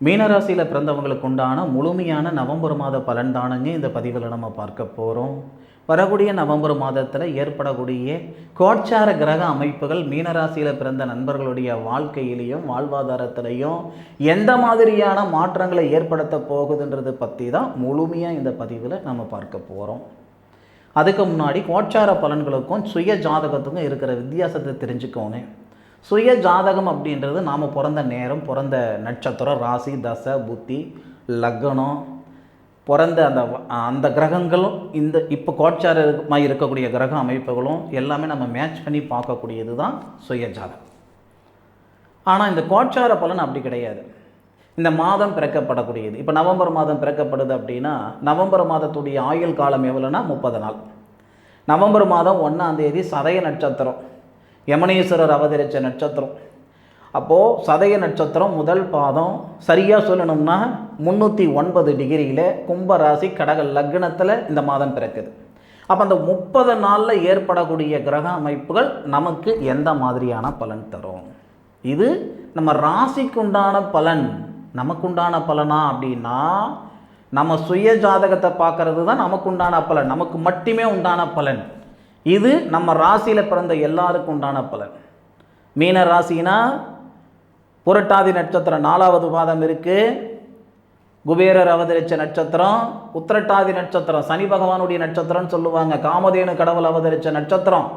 மீனராசியில் பிறந்தவங்களுக்கு உண்டான முழுமையான நவம்பர் மாத பலன் தானுங்க இந்த பதிவில் நம்ம பார்க்க போகிறோம் வரக்கூடிய நவம்பர் மாதத்தில் ஏற்படக்கூடிய கோட்சார கிரக அமைப்புகள் மீனராசியில் பிறந்த நண்பர்களுடைய வாழ்க்கையிலையும் வாழ்வாதாரத்திலையும் எந்த மாதிரியான மாற்றங்களை ஏற்படுத்த போகுதுன்றது பற்றி தான் முழுமையாக இந்த பதிவில் நம்ம பார்க்க போகிறோம் அதுக்கு முன்னாடி கோட்சார பலன்களுக்கும் சுய ஜாதகத்துக்கும் இருக்கிற வித்தியாசத்தை தெரிஞ்சுக்கோங்க. சுய ஜாதகம் அப்படின்றது நாம் பிறந்த நேரம் பிறந்த நட்சத்திரம் ராசி தசை புத்தி லக்னம் பிறந்த அந்த அந்த கிரகங்களும் இந்த இப்போ கோட்சாரமாக இருக்கக்கூடிய கிரக அமைப்புகளும் எல்லாமே நம்ம மேட்ச் பண்ணி பார்க்கக்கூடியது தான் சுய ஜாதகம் ஆனால் இந்த கோட்சார பலன் அப்படி கிடையாது. இந்த மாதம் பிறக்கப்படக்கூடியது. இப்போ நவம்பர் மாதம் பிறக்கப்படுது அப்படின்னா நவம்பர் மாதத்துடைய ஆயுள் காலம் எவ்வளோன்னா முப்பது நாள். நவம்பர் மாதம் ஒன்றாம் தேதி சதய நட்சத்திரம். யமனேஸ்வரர் அவதரித்த நட்சத்திரம். அப்போது சதய நட்சத்திரம் முதல் பாதம் சரியாக சொல்லணும்னா முந்நூற்றி ஒன்பது டிகிரியில் கும்பராசி கடக லக்னத்தில் இந்த மாதம் பிறக்குது. அப்போ அந்த முப்பது நாளில் ஏற்படக்கூடிய கிரக அமைப்புகள் நமக்கு எந்த மாதிரியான பலன் தரும்? இது நம்ம ராசிக்கு உண்டான பலன். நமக்குண்டான பலனா அப்படின்னா நம்ம சுய ஜாதகத்தை பார்க்கறது தான் நமக்கு உண்டான பலன். நமக்கு மட்டுமே உண்டான பலன். இது நம்ம ராசியில் பிறந்த எல்லாருக்கும் உண்டான பலன். மீன ராசினா புரட்டாதி நட்சத்திரம் நாலாவது பாதம் இருக்குது குபேரர் அவதரித்த நட்சத்திரம் உத்திரட்டாதி நட்சத்திரம் சனி பகவானுடைய நட்சத்திரம்னு சொல்லுவாங்க. காமதேனு கடவுள் அவதரித்த நட்சத்திரம்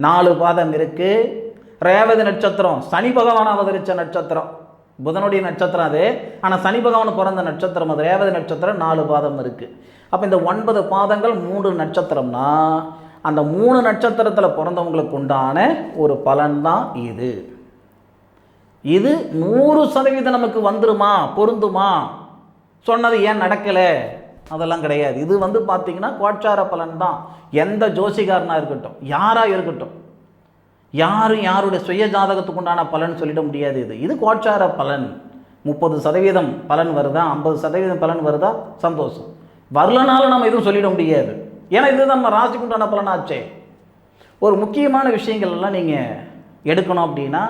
நாலு பாதம் இருக்குது ரேவதி நட்சத்திரம் சனி பகவான் அவதரித்த நட்சத்திரம். புதனுடைய நட்சத்திரம் அது. ஆனால் சனி பகவான் பிறந்த நட்சத்திரம் அது. ரேவதி நட்சத்திரம் நாலு பாதம் இருக்குது அப்போ இந்த ஒன்பது பாதங்கள் மூன்று நட்சத்திரம்னா அந்த மூணு நட்சத்திரத்தில் பிறந்தவங்களுக்கு உண்டான ஒரு பலன் தான் இது. இது நூறு சதவீதம் நமக்கு வந்துருமா? பொருந்துமா? சொன்னது ஏன் நடக்கலை? அதெல்லாம் கிடையாது. இது வந்து பார்த்தீங்கன்னா கோட்சார பலன் தான். எந்த ஜோசிகாரனாக இருக்கட்டும் யாராக இருக்கட்டும் யாரும் யாருடைய சுய ஜாதகத்துக்கு உண்டான பலன் சொல்லிட முடியாது இது. இது கோட்சார பலன். முப்பது சதவீதம் பலன் வருதா? ஐம்பது சதவீதம் பலன் வருதா? சந்தோஷம். வரலனாலும் நம்ம எதுவும் சொல்லிட முடியாது. ஏன்னா இது நம்ம ராசிக்கு உண்டான பலனாச்சே ஒரு முக்கியமான விஷயங்கள் எல்லாம் நீங்கள் எடுக்கணும் அப்படின்னா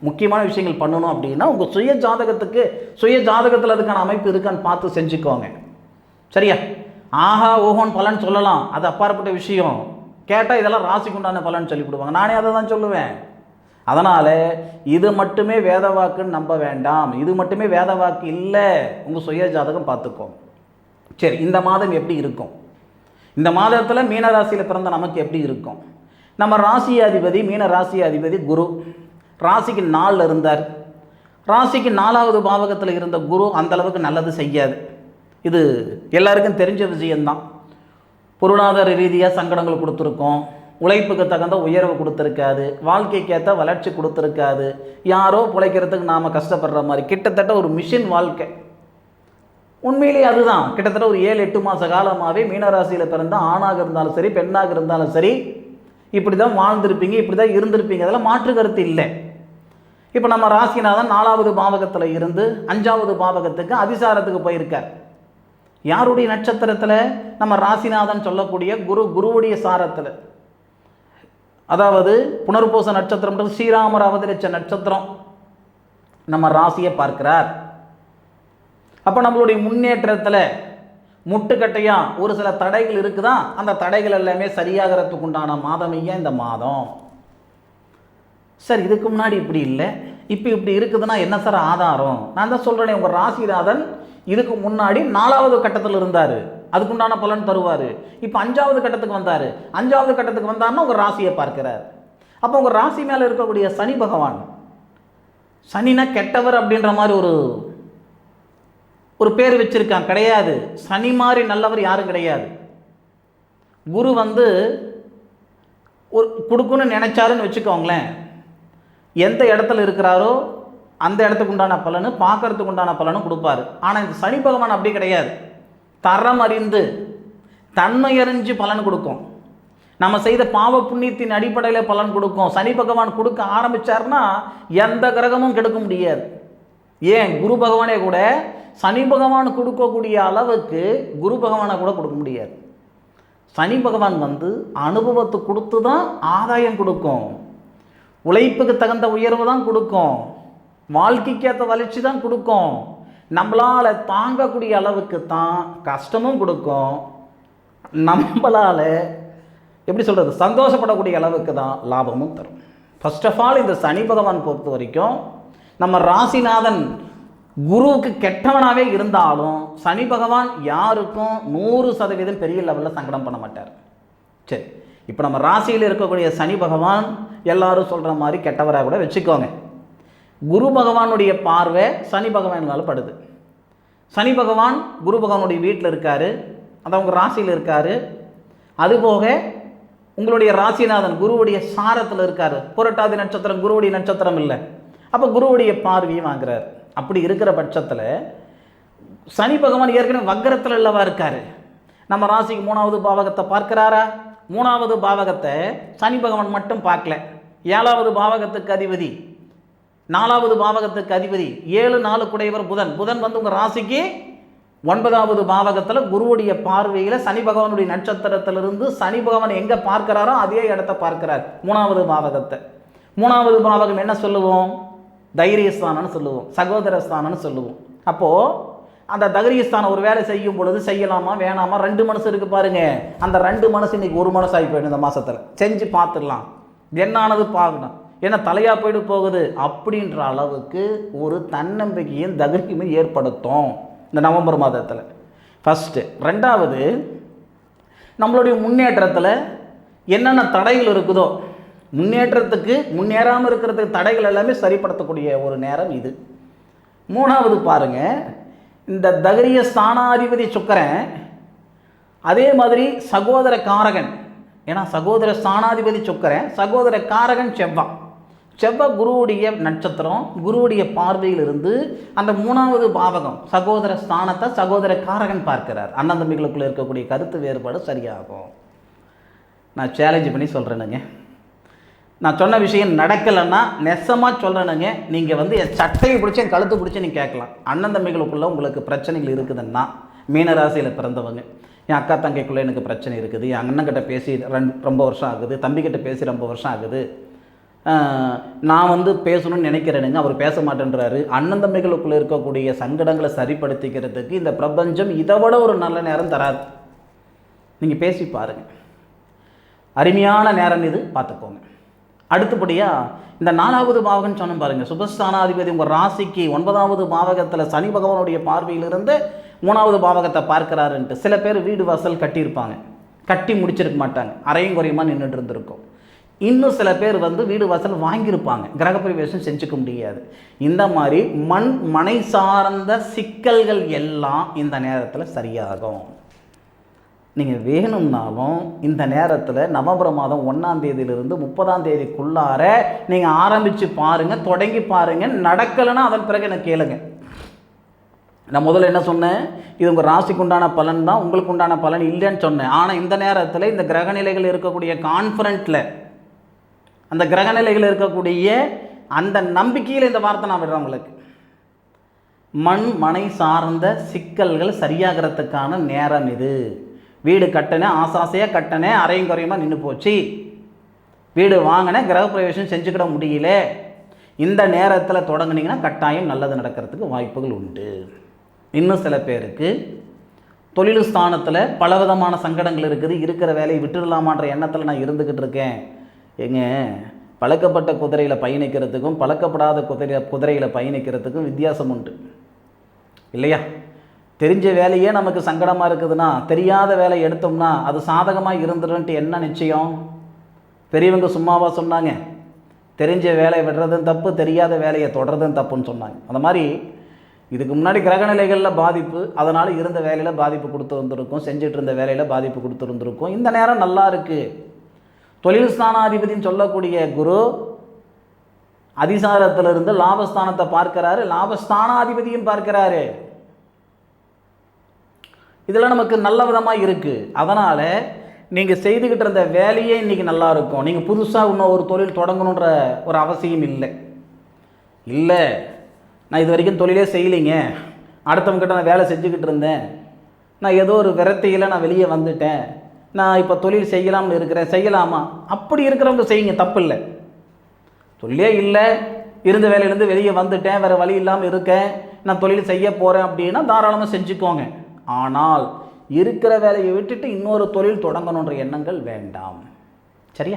முக்கியமான விஷயங்கள் பண்ணணும் அப்படின்னா உங்கள் சுய ஜாதகத்துக்கு சுய ஜாதகத்தில் அதுக்கான அமைப்பு இருக்கான்னு பார்த்து செஞ்சுக்கோங்க. சரியா? ஆஹா ஓஹோன்னு பலன் சொல்லலாம். அது அப்பாற்பட்ட விஷயம். கேட்டால் இதெல்லாம் ராசிக்கு உண்டான பலன் சொல்லிவிடுவாங்க நானே அதை தான் சொல்லுவேன். அதனால் இது மட்டுமே வேத வாக்குன்னு நம்ப வேண்டாம். இது மட்டுமே வேத வாக்கு இல்லை. உங்கள் சுய ஜாதகம் பார்த்துக்கோங்க. சரி இந்த மாதம் எப்படி இருக்கும்? இந்த மாதத்தில் மீன ராசியில் பிறந்த நமக்கு எப்படி இருக்கும்? நம்ம ராசி அதிபதி மீன ராசி அதிபதி குரு. ராசிக்கு நாலில் இருந்தார். ராசிக்கு நாலாவது பாவகத்தில் இருந்த குரு அந்த அளவுக்கு நல்லது செய்யாது. இது எல்லாருக்கும் தெரிஞ்ச விஷயம்தான். பொருளாதார ரீதியாக சங்கடங்கள் கொடுத்துருக்கோம். உழைப்புக்கு தகுந்த உயர்வு கொடுத்துருக்காது. வாழ்க்கைக்கேற்ற வளர்ச்சி கொடுத்துருக்காது. யாரோ பிழைக்கிறதுக்கு நாம் கஷ்டப்படுற மாதிரி கிட்டத்தட்ட ஒரு மிஷின் வாழ்க்கை. உண்மையிலேயே அதுதான். கிட்டத்தட்ட ஒரு ஏழு எட்டு மாத காலமாகவே மீனராசியில் பிறந்த ஆணாக இருந்தாலும் சரி பெண்ணாக இருந்தாலும் சரி இப்படி தான் வாழ்ந்திருப்பீங்க இப்படி தான் இருந்திருப்பீங்க. அதெல்லாம் மாற்று கருத்து இல்லை. இப்போ நம்ம ராசிநாதன் நாலாவது பாவகத்தில் இருந்து அஞ்சாவது பாவகத்துக்கு அதிசாரத்துக்கு போயிருக்கார். யாருடைய நட்சத்திரத்தில்? நம்ம ராசிநாதன் சொல்லக்கூடிய குரு குருவுடைய சாரத்தில். அதாவது புனர்பூச நட்சத்திரம்ன்றது ஸ்ரீராமர் அவதரிச்ச நட்சத்திரம். நம்ம ராசியை பார்க்கிறார். அப்போ நம்மளுடைய முன்னேற்றத்தில் முட்டுக்கட்டையாக ஒரு சில தடைகள் இருக்குதா? அந்த தடைகள் எல்லாமே சரியாகிறதுக்கு உண்டான மாதம் ஐயா இந்த மாதம்? சார் இதுக்கு முன்னாடி இப்படி இல்லை. இப்போ இப்படி இருக்குதுன்னா என்ன சார் ஆதாரம்? நான் தான் சொல்கிறேனே உங்கள் ராசிநாதன் இதுக்கு முன்னாடி நாலாவது கட்டத்தில் இருந்தார். அதுக்குண்டான பலன் தருவார். இப்போ அஞ்சாவது கட்டத்துக்கு வந்தார். அஞ்சாவது கட்டத்துக்கு வந்தாருன்னா உங்கள் ராசியை பார்க்கிறார். அப்போ உங்கள் ராசி மேலே இருக்கக்கூடிய சனி பகவான் சனினா கெட்டவர் அப்படின்ற மாதிரி ஒரு ஒரு பேர் வச்சுருக்கான் கிடையாது. சனி மாதிரி நல்லவர் யாரும் கிடையாது. குரு வந்து ஒரு கொடுக்கணும்னு நினைச்சாருன்னு வச்சுக்கோங்களேன். எந்த இடத்துல இருக்கிறாரோ அந்த இடத்துக்கு உண்டான பலனு பார்க்கறதுக்கு உண்டான பலனும் கொடுப்பாரு. ஆனால் இந்த சனி பகவான் அப்படி கிடையாது. தரம் அறிந்து தன்மை அறிஞ்சு பலன் கொடுக்கும். நம்ம செய்த பாவ புண்ணியத்தின் அடிப்படையில் பலன் கொடுக்கும். சனி பகவான் கொடுக்க ஆரம்பிச்சாருன்னா எந்த கிரகமும் கெடுக்க முடியாது. ஏன்? குரு பகவானே கூட சனி பகவான் கொடுக்கக்கூடிய அளவுக்கு குரு பகவானை கூட கொடுக்க முடியாது. சனி பகவான் வந்து அனுபவத்தை கொடுத்து தான் ஆதாயம் கொடுக்கும். உழைப்புக்கு தகுந்த உயர்வு தான் கொடுக்கும். வாழ்க்கைக்கு ஏற்ற வளர்ச்சி தான் கொடுக்கும். நம்மளால் தாங்கக்கூடிய அளவுக்கு தான் கஷ்டமும் கொடுக்கும். நம்மளால் எப்படி சொல்கிறது சந்தோஷப்படக்கூடிய அளவுக்கு தான் லாபமும் தரும். ஃபர்ஸ்ட் ஆஃப் ஆல் இந்த சனி பகவான் பொறுத்த வரைக்கும் நம்ம ராசிநாதன் குருவுக்கு கெட்டவனாகவே இருந்தாலும் சனி பகவான் யாருக்கும் நூறு சதவீதம் பெரிய லெவலில் சங்கடம் பண்ண மாட்டார். சரி இப்போ நம்ம ராசியில் இருக்கக்கூடிய சனி பகவான் எல்லாரும் சொல்கிற மாதிரி கெட்டவராக கூட வச்சுக்கோங்க. குரு பகவானுடைய பார்வை சனி பகவான் மேலே படுது. சனி பகவான் குரு பகவானுடைய வீட்டில் இருக்கார் அது அவங்க ராசியில் இருக்கார். அதுபோக உங்களுடைய ராசிநாதன் குருவுடைய சாரத்தில் இருக்கார். புரட்டாதி நட்சத்திரம் குருவுடைய நட்சத்திரம் இல்லை. அப்போ குருவுடைய பார்வையும் வாங்குறார். அப்படி இருக்கிற பட்சத்தில் சனி பகவான் ஏற்கனவே வக்கரத்தில் இல்லவா இருக்கார். நம்ம ராசிக்கு மூணாவது பாவகத்தை பார்க்கிறாரா? மூணாவது பாவகத்தை சனி பகவான் மட்டும் பார்க்கல. ஏழாவது பாவகத்துக்கு அதிபதி நாலாவது பாவகத்துக்கு அதிபதி ஏழு நாலு குடையவர் புதன். புதன் வந்து உங்கள் ராசிக்கு ஒன்பதாவது பாவகத்தில் குருவுடைய பார்வையில் சனி பகவானுடைய நட்சத்திரத்திலிருந்து சனி பகவான் எங்கே பார்க்கிறாரோ அதே இடத்த பார்க்கிறார். மூணாவது பாவகத்தை. மூணாவது பாவகம் என்ன சொல்லுவோம்? தைரியஸ்தானம்னு சொல்லுவோம். சகோதரஸ்தானம்னு சொல்லுவோம். அப்போது அந்த தைரியஸ்தானம் ஒரு வேலை செய்யும் பொழுது செய்யலாமா வேணாமா? ரெண்டு மனசு இருக்குது பாருங்கள் அந்த ரெண்டு மனசு இன்றைக்கி ஒரு மனசாகி போயிடும் இந்த மாதத்தில் செஞ்சு பார்த்துடலாம். என்னானது பார்க்கணும் ஏன்னா தலையாக போயிட்டு போகுது? அப்படின்ற அளவுக்கு ஒரு தன்னம்பிக்கையும் தைரியமும் ஏற்படுத்தும் இந்த நவம்பர் மாதத்தில். ஃபஸ்ட்டு ரெண்டாவது நம்மளுடைய முன்னேற்றத்தில் என்னென்ன தடைகள் இருக்குதோ முன்னேற்றத்துக்கு முன்னேறாமல் இருக்கிறதுக்கு தடைகள் எல்லாமே சரிப்படுத்தக்கூடிய ஒரு நேரம் இது. மூணாவது பாருங்க இந்த தகரிய ஸ்தானாதிபதி சுக்கரன் அதே மாதிரி சகோதர காரகன். ஏன்னா சகோதர ஸ்தானாதிபதி சுக்கரன் சகோதர காரகன் செவ்வாய் செவ்வாய் குருவுடைய நட்சத்திரம் குருவுடைய பார்வையில் இருந்து அந்த மூணாவது பாவகம் சகோதர ஸ்தானத்தை சகோதர காரகன் பார்க்கிறார். அண்ணந்தம்பிகளுக்குள்ள இருக்கக்கூடிய கருத்து வேறுபாடு சரியாகும். நான் சேலஞ்சு பண்ணி சொல்கிறேனுங்க நான் சொன்ன விஷயம் நடக்கலைன்னா நெசமாக சொல்கிறேனுங்க நீங்கள் வந்து என் சட்டையை பிடிச்சி என் கழுத்து பிடிச்சி நீங்கள் கேட்கலாம். அண்ணன் தம்பிகளுக்குள்ள உங்களுக்கு பிரச்சனைகள் இருக்குதுன்னா மீனராசியில் பிறந்தவங்க. என் அக்கா தங்கைக்குள்ளே எனக்கு பிரச்சனை இருக்குது. என் அண்ணன்கிட்ட பேசி ரெண்டு ரொம்ப வருஷம் ஆகுது. தம்பிக்கிட்ட பேசி ரொம்ப வருஷம் ஆகுது. நான் வந்து பேசணும்னு நினைக்கிறேனுங்க. அவர் பேச மாட்டேன்றாரு. அண்ணன் தம்பிகளுக்குள்ளே இருக்கக்கூடிய சங்கடங்களை சரிப்படுத்திக்கிறதுக்கு இந்த பிரபஞ்சம் இதை விட ஒரு நல்ல நேரம் தராது. நீங்கள் பேசி பாருங்கள் அருமையான நேரம் இது. பார்த்துக்கோங்க. அடுத்தபடியாக இந்த நாலாவது பாவகம்னு சொன்னோம் பாருங்கள் சுபஸ்தானாதிபதி உங்கள் ராசிக்கு ஒன்பதாவது பாவகத்தில் சனி பகவானுடைய பார்வையிலிருந்து மூணாவது பாவகத்தை பார்க்குறாருன்ட்டு சில பேர் வீடு வாசல் கட்டியிருப்பாங்க. கட்டி முடிச்சிருக்க மாட்டாங்க. அரையும் குறையுமா நின்றுட்டு இருந்திருக்கும். இன்னும் சில பேர் வந்து வீடு வாசல் வாங்கியிருப்பாங்க. கிரகப்பிரவேசம் செஞ்சுக்க முடியாது. இந்த மாதிரி மண் மனை சார்ந்த சிக்கல்கள் எல்லாம் இந்த நேரத்தில் சரியாகும். நீங்கள் வேணும்னாலும் இந்த நேரத்தில் நவம்பர் மாதம் ஒன்றாம் தேதியிலிருந்து முப்பதாம் தேதிக்குள்ளார நீங்கள் ஆரம்பித்து பாருங்கள் தொடங்கி பாருங்கள் நடக்கலைன்னா அதன் பிறகு எனக்கு கேளுங்க. நான் முதல்ல என்ன சொன்னேன்? இது உங்கள் ராசிக்கு உண்டான பலன் தான் உங்களுக்கு உண்டான பலன் இல்லைன்னு சொன்னேன். ஆனால் இந்த நேரத்தில் இந்த கிரகநிலைகள் இருக்கக்கூடிய கான்ஃபரண்ட்டில் அந்த கிரகநிலைகள் இருக்கக்கூடிய அந்த நம்பிக்கையில் இந்த வார்த்தை நான் விடுறேன் உங்களுக்கு. மண் மனை சார்ந்த சிக்கல்கள் சரியாகிறதுக்கான நேரம் இது. வீடு கட்டினேன் ஆசாசையாக கட்டினேன் அரையும் குறையுமா நின்று போச்சு. வீடு வாங்கினேன் கிரகப்பிரவேசம் செஞ்சுக்கிட முடியல. இந்த நேரத்தில் தொடங்குனீங்கன்னா கட்டாயம் நல்லது நடக்கிறதுக்கு வாய்ப்புகள் உண்டு. இன்னும் சில பேருக்கு தொழில் ஸ்தானத்தில் பலவிதமான சங்கடங்கள் இருக்குது இருக்கிற வேலையை விட்டுடலாமான்ற எண்ணத்தில் நான் இருந்துக்கிட்டு இருக்கேன். ஏங்க பழக்கப்பட்ட குதிரையில் பயணிக்கிறதுக்கும் பழக்கப்படாத குதிரை குதிரையில் பயணிக்கிறதுக்கும் வித்தியாசம் உண்டு. இல்லையா? தெரிஞ்ச வேலையே நமக்கு சங்கடமாக இருக்குதுன்னா தெரியாத வேலை எடுத்தோம்னா அது சாதகமாக இருந்துருன்ட்டு என்ன நிச்சயம்? பெரியவங்க சும்மாவா சொன்னாங்க. தெரிஞ்ச வேலையை விடுறதும் தப்பு தெரியாத வேலையை தொடர்றதும் தப்புன்னு சொன்னாங்க. அந்த மாதிரி இதுக்கு முன்னாடி கிரகநிலைகளில் பாதிப்பு அதனால் இருந்த வேலையில் பாதிப்பு கொடுத்து வந்திருக்கும் செஞ்சுட்டு இருந்த வேலையில் பாதிப்பு கொடுத்து வந்திருக்கும். இந்த நேரம் நல்லா இருக்குது தொழில் ஸ்தானாதிபதின்னு சொல்லக்கூடிய குரு அதிசாரத்திலிருந்து லாபஸ்தானத்தை பார்க்கிறாரு. லாபஸ்தானாதிபதியும் பார்க்கிறாரு. இதெல்லாம் நமக்கு நல்ல விதமாக இருக்குது அதனால் நீங்கள் செய்துக்கிட்டு இருந்த வேலையே இன்றைக்கி நல்லா இருக்கும். நீங்கள் புதுசாக இன்னும் ஒரு தொழில் தொடங்கணுன்ற ஒரு அவசியம் இல்லை. இல்லை. நான் இது வரைக்கும் தொழிலே செய்யலைங்க. அடுத்தவங்ககிட்ட நான் வேலை செஞ்சுக்கிட்டு இருந்தேன். நான் ஏதோ ஒரு விரத்தியில் நான் வெளியே வந்துட்டேன். நான் இப்போ தொழில் செய்யலாம்னு இருக்கிறேன். செய்யலாமா? அப்படி இருக்கிறவங்க செய்யுங்க. தப்பு இல்லை. தொழிலே இல்லை. இருந்த வேலையிலேருந்து வெளியே வந்துட்டேன். வேறு வழி இல்லாமல் இருக்கேன். நான் தொழில் செய்ய போகிறேன் அப்படின்னா தாராளமாக செஞ்சுக்கோங்க. ஆனால் இருக்கிற வேலையை விட்டுட்டு இன்னொரு தொழில் தொடங்கணுன்ற எண்ணங்கள் வேண்டாம். சரியா?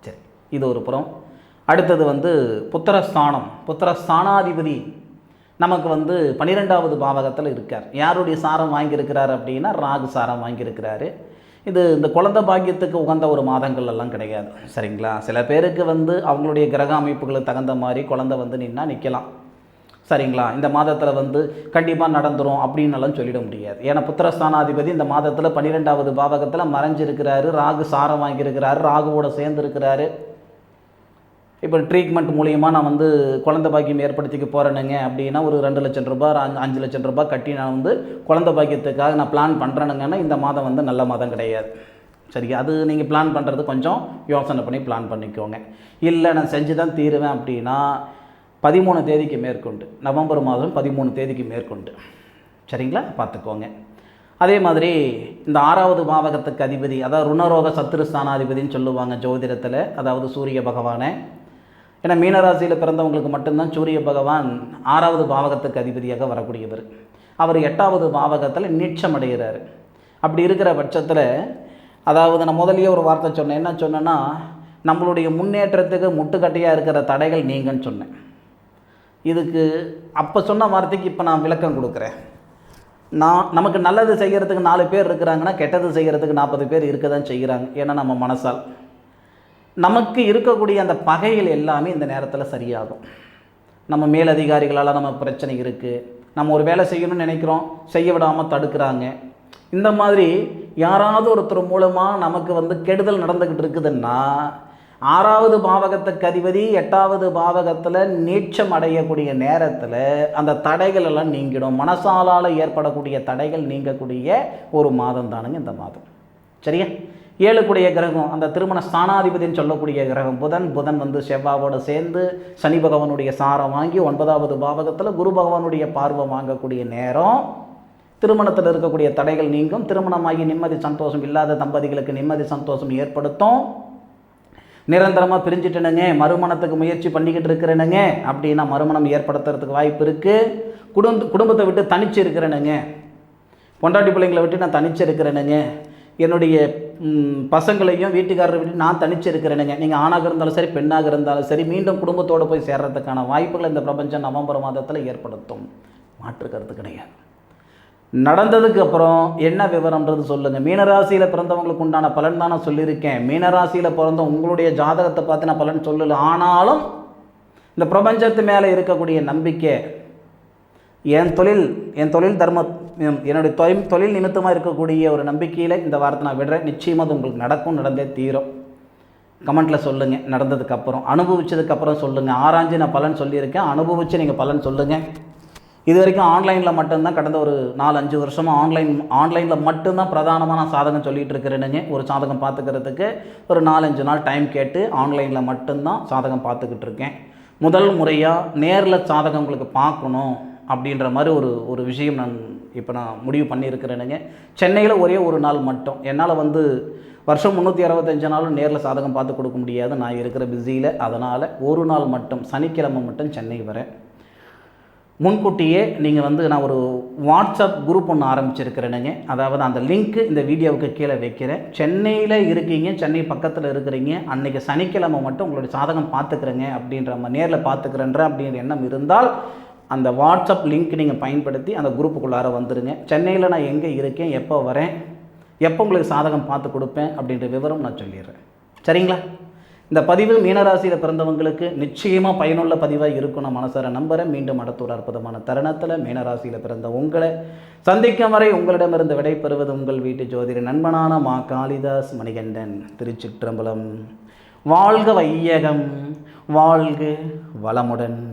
சரி இது ஒரு புறம். அடுத்தது வந்து புத்திரஸ்தானம். புத்திரஸ்தானாதிபதி நமக்கு வந்து பன்னிரெண்டாவது பாவகத்தில் இருக்கார். யாருடைய சாரம் வாங்கியிருக்கிறார் அப்படின்னா ராகு சாரம் வாங்கியிருக்கிறாரு. இது இந்த குழந்தை பாக்கியத்துக்கு உகந்த ஒரு மாதங்கள் எல்லாம் கிடையாது. சரிங்களா? சில பேருக்கு வந்து அவங்களுடைய கிரக அமைப்புகளுக்கு தகுந்த மாதிரி குழந்தை வந்து நின்னா நிற்கலாம் சரிங்களா? இந்த மாதத்தில் வந்து கண்டிப்பாக நடந்துரும் அப்படின்னுலாம் சொல்லிட முடியாது. ஏன்னா புத்திரஸ்தானாதிபதி இந்த மாதத்தில் பன்னிரெண்டாவது பாவகத்தில் மறைஞ்சிருக்கிறாரு. ராகு சாரம் வாங்கியிருக்கிறாரு. ராகுவோட சேர்ந்துருக்கிறாரு. இப்போ ட்ரீட்மெண்ட் மூலியமாக நான் வந்து குழந்தை பாக்கியம் ஏற்படுத்திக்க போகிறேனுங்க அப்படின்னா ஒரு ரெண்டு லட்சம் ரூபாய் அஞ்சு அஞ்சு லட்சம் ரூபாய் கட்டி நான் வந்து குழந்தை பாக்கியத்துக்காக நான் பிளான் பண்ணுறேனுங்கன்னா இந்த மாதம் வந்து நல்ல மாதம் கிடையாது. சரி அது நீங்கள் பிளான் பண்ணுறது கொஞ்சம் யோசனை பண்ணி பிளான் பண்ணிக்கோங்க. இல்லை நான் செஞ்சு தான் தீருவேன் அப்படின்னா பதிமூணு தேதிக்கு மேற்கொண்டு நவம்பர் மாதம் பதிமூணு தேதிக்கு மேற்கொண்டு. சரிங்களா? பார்த்துக்கோங்க. அதே மாதிரி இந்த ஆறாவது பாவகத்துக்கு அதிபதி அதாவது ருணரோக சத்துருஸ்தானாதிபதின்னு சொல்லுவாங்க ஜோதிடத்தில் அதாவது சூரிய பகவானை. ஏன்னா மீனராசியில் பிறந்தவங்களுக்கு மட்டும்தான் சூரிய பகவான் ஆறாவது பாவகத்துக்கு அதிபதியாக வரக்கூடியவர். அவர் எட்டாவது பாவகத்தில் நீட்சம் அடைகிறார். அப்படி இருக்கிற பட்சத்தில் அதாவது நான் முதலியே ஒரு வார்த்தை சொன்னேன். என்ன சொன்னேன்னா நம்மளுடைய முன்னேற்றத்துக்கு முட்டுக்கட்டையாக இருக்கிற தடைகள் நீங்கன்னு சொன்னேன். இதுக்கு அப்போ சொன்ன வார்த்தைக்கு இப்போ நான் விளக்கம் கொடுக்குறேன். நான் நமக்கு நல்லது செய்கிறதுக்கு நாலு பேர் இருக்கிறாங்கன்னா கெட்டது செய்கிறதுக்கு நாற்பது பேர் இருக்க தான் செய்கிறாங்க ஏன்னா நம்ம மனசால். நமக்கு இருக்கக்கூடிய அந்த பகைகள் எல்லாமே இந்த நேரத்தில் சரியாகும். நம்ம மேலதிகாரிகளால் நம்ம பிரச்சனை இருக்குது நம்ம ஒரு வேலை செய்யணும்னு நினைக்கிறோம் செய்ய விடாமல் தடுக்கிறாங்க. இந்த மாதிரி யாராவது ஒருத்தர் மூலமாக நமக்கு வந்து கெடுதல் நடந்துக்கிட்டு இருக்குதுன்னா ஆறாவது பாவகத்துக்கு அதிபதி எட்டாவது பாவகத்தில் நீச்சம் அடையக்கூடிய நேரத்தில் அந்த தடைகள் எல்லாம் நீங்கிடும். மனசாலால் ஏற்படக்கூடிய தடைகள் நீங்கக்கூடிய ஒரு மாதம் தானுங்க இந்த மாதம். சரியா? ஏழுக்குடைய கிரகம் அந்த திருமண ஸ்தானாதிபதினு சொல்லக்கூடிய கிரகம் புதன் புதன் வந்து செவ்வாவோடு சேர்ந்து சனி பகவானுடைய சாரம் வாங்கி ஒன்பதாவது பாவகத்தில் குரு பகவானுடைய பார்வை வாங்கக்கூடிய நேரம். திருமணத்தில் இருக்கக்கூடிய தடைகள் நீங்கும். திருமணமாகி நிம்மதி சந்தோஷம் இல்லாத தம்பதிகளுக்கு நிம்மதி சந்தோஷம் ஏற்படுத்தும். நிரந்தரமாக பிரிஞ்சுட்டேனுங்க. மறுமணத்துக்கு முயற்சி பண்ணிக்கிட்டு இருக்கிறேனுங்க. அப்படின்னா மறுமணம் ஏற்படுத்துறதுக்கு வாய்ப்பு இருக்குது குடும்ப குடும்பத்தை விட்டு தனிச்சு இருக்கிறேனுங்க. பொண்டாட்டி பிள்ளைங்களை விட்டு நான் தனிச்சு இருக்கிறேனுங்க. என்னுடைய பசங்களையும் வீட்டுக்காரரை விட்டு நான் தனிச்சு இருக்கிறேனுங்க. நீங்கள் ஆணாக இருந்தாலும் சரி பெண்ணாக இருந்தாலும் சரி மீண்டும் குடும்பத்தோடு போய் சேர்றதுக்கான வாய்ப்புகளை இந்த பிரபஞ்சம் நவம்பர் மாதத்தில் ஏற்படுத்தும். மாற்று கருத்து கிடையாது. நடந்ததுக்கு அப்புறம் என்ன விவரம்ன்றது சொல்லுங்கள் மீனராசியில் பிறந்தவங்களுக்கு உண்டான பலன் தான் நான் சொல்லியிருக்கேன். மீனராசியில் பிறந்த உங்களுடைய ஜாதகத்தை பார்த்து நான் பலன் சொல்லலை. ஆனாலும் இந்த பிரபஞ்சத்து மேலே இருக்கக்கூடிய நம்பிக்கை என் தொழில் என் தொழில் தர்ம என்னுடைய தொழில் தொழில் நிமித்தமாக இருக்கக்கூடிய ஒரு நம்பிக்கையில் இந்த வாரத்தை நான் விடுறேன். நிச்சயமாக அது உங்களுக்கு நடக்கும் நடந்தே தீரும். கமெண்ட்டில் சொல்லுங்கள் நடந்ததுக்கப்புறம் அனுபவிச்சதுக்கப்புறம் சொல்லுங்கள் ஆராய்ஞ்சு நான் பலன் சொல்லியிருக்கேன். அனுபவித்து நீங்கள் பலன் சொல்லுங்கள் இது வரைக்கும் ஆன்லைனில் மட்டும்தான் கடந்த ஒரு நாலு அஞ்சு வருஷமாக ஆன்லைன் ஆன்லைனில் மட்டும்தான் பிரதானமாக நான் சாதகம் சொல்லிகிட்டு இருக்கிறேனுங்க. ஒரு சாதகம் பார்த்துக்கிறதுக்கு ஒரு நாலஞ்சு நாள் டைம் கேட்டு ஆன்லைனில் மட்டும்தான் சாதகம் பார்த்துக்கிட்டு இருக்கேன். முதல் முறையாக நேரில் சாதகம் உங்களுக்கு பார்க்கணும் அப்படின்ற மாதிரி ஒரு ஒரு விஷயம் நான் இப்போ நான் முடிவு பண்ணியிருக்கிறேனுங்க. சென்னையில் ஒரே ஒரு நாள் மட்டும். என்னால் வந்து வருஷம் முந்நூற்றி அறுபத்தஞ்சு நாளும் நேரில் சாதகம் பார்த்து கொடுக்க முடியாது. நான் இருக்கிற பிஸியில் அதனால் ஒரு நாள் மட்டும் சனிக்கிழமை மட்டும் சென்னை வரேன். முன்கூட்டியே நீங்கள் வந்து நான் ஒரு வாட்ஸ்அப் குரூப் ஒன்று ஆரம்பிச்சிருக்கிறேனுங்க. அதாவது அந்த லிங்க்கு இந்த வீடியோவுக்கு கீழே வைக்கிறேன். சென்னையில் இருக்கீங்க சென்னை பக்கத்தில் இருக்கிறீங்க அன்றைக்கி சனிக்கிழமை மட்டும் உங்களுடைய சாதகம் பார்த்துக்கிறேங்க அப்படின்ற மாதிரி நேரில் பார்த்துக்கிறேன்ற அப்படின்ற எண்ணம் இருந்தால் அந்த வாட்ஸ்அப் லிங்க் நீங்கள் பயன்படுத்தி அந்த குரூப்புக்குள்ளார வந்துடுங்க சென்னையில் நான் எங்கே இருக்கேன் எப்போ வரேன் எப்போ உங்களுக்கு சாதகம் பார்த்து கொடுப்பேன் அப்படின்ற விவரம் நான் சொல்லிடுறேன். சரிங்களா? இந்த பதிவு மீனராசியில் பிறந்தவங்களுக்கு நிச்சயமாக பயனுள்ள பதிவாக இருக்கும். நான் மனசார நம்புகிறேன் மீண்டும் அடுத்த ஒரு அற்புதமான தருணத்தில் மீனராசியில் பிறந்த உங்களை சந்திக்கும் வரை உங்களிடமிருந்து விடைபெறுவது உங்கள் வீட்டு ஜோதிட நண்பனான மா காளிதாஸ் மணிகண்டன் திருச்சிற்றம்பலம். வாழ்க வையகம். வாழ்க வளமுடன்.